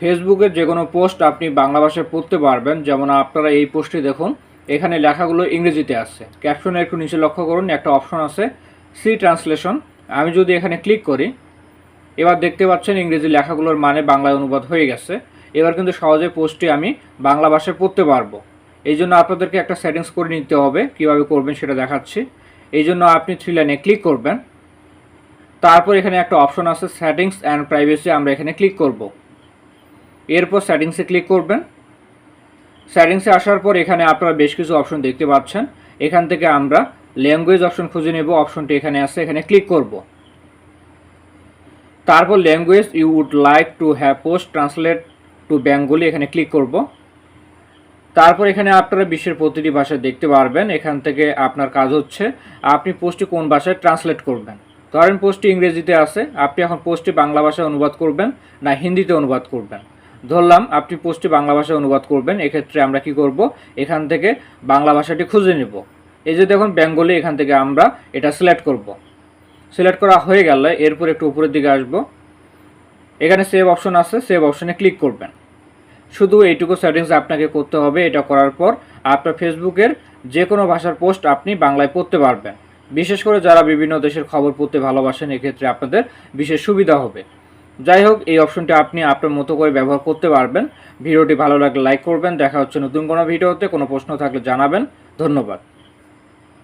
ফেসবুকের যে কোনো পোস্ট আপনি বাংলা ভাষায় পড়তে পারবেন। যেমন আপনারা এই পোস্টটি দেখুন। এখানে লেখাগুলো ইংরেজিতে আছে। ক্যাপশনে একটু নিচে লক্ষ্য করুন, একটা অপশন আছে সি ট্রান্সলেশন। আমি যদি এখানে ক্লিক করি, এবার দেখতে পাচ্ছেন ইংরেজি লেখাগুলোর মানে বাংলায় অনুবাদ হয়ে গেছে। এবার কিন্তু সহজে পোস্টটি আমি বাংলা ভাষায় পড়তে পারব। এই জন্য আপনাদেরকে একটা সেটিংস করে নিতে হবে, কীভাবে করবেন সেটা দেখাচ্ছি। এই জন্য আপনি থ্রি লাইনে ক্লিক করবেন। তারপর এখানে একটা অপশন আছে সেটিংস অ্যান্ড প্রাইভেসি আমরা এখানে ক্লিক করব। এরপর সেটিংসে ক্লিক করবেন। সেটিংসে আসার পর এখানে আপনারা বেশ কিছু অপশন দেখতে পাচ্ছেন। এখান থেকে আমরা ল্যাঙ্গুয়েজ অপশন খুঁজে নেব অপশনটি এখানে আছে, এখানে ক্লিক করব। তারপর language you would like to have post translate to Bengali এখানে ক্লিক করব। তারপর এখানে আপনারা বিশ্বের প্রতিটি ভাষায় দেখতে পারবেন। এখান থেকে আপনার কাজ হচ্ছে আপনি পোস্টটি কোন ভাষায় ট্রান্সলেট করবেন। ধরেন পোস্টটি ইংরেজিতে আছে, আপনি এখন পোস্টটি বাংলা ভাষায় অনুবাদ করবেন না হিন্দিতে অনুবাদ করবেন। ধরলাম, আপনি পোস্টটি বাংলা ভাষায় অনুবাদ করবেন, এক্ষেত্রে আমরা কি করব? এখান থেকে বাংলা ভাষাটি খুঁজে নেব। এই যে দেখুন, বেঙ্গলি, এখান থেকে আমরা এটা সিলেক্ট করব। সিলেক্ট করা হয়ে গেলে এরপর একটু উপরের দিকে আসব। এখানে সেভ অপশন আছে সেভ অপশনে ক্লিক করবেন। শুধু এইটুকু সেটিংস আপনাকে করতে হবে, এটা করার পর আপনার ফেসবুকের যে কোনো ভাষার পোস্ট আপনি বাংলায় পড়তে পারবেন। বিশেষ করে যারা বিভিন্ন দেশের খবর পড়তে ভালোবাসেন, এক্ষেত্রে আপনাদের বিশেষ সুবিধা হবে। যাই হোক, এই অপশনটি আপনি আপনার মতো করে ব্যবহার করতে পারবেন। ভিডিওটি ভালো লাগলে লাইক করবেন। দেখা হচ্ছে নতুন কোনো ভিডিওতে। কোনো প্রশ্ন থাকলে জানাবেন। ধন্যবাদ।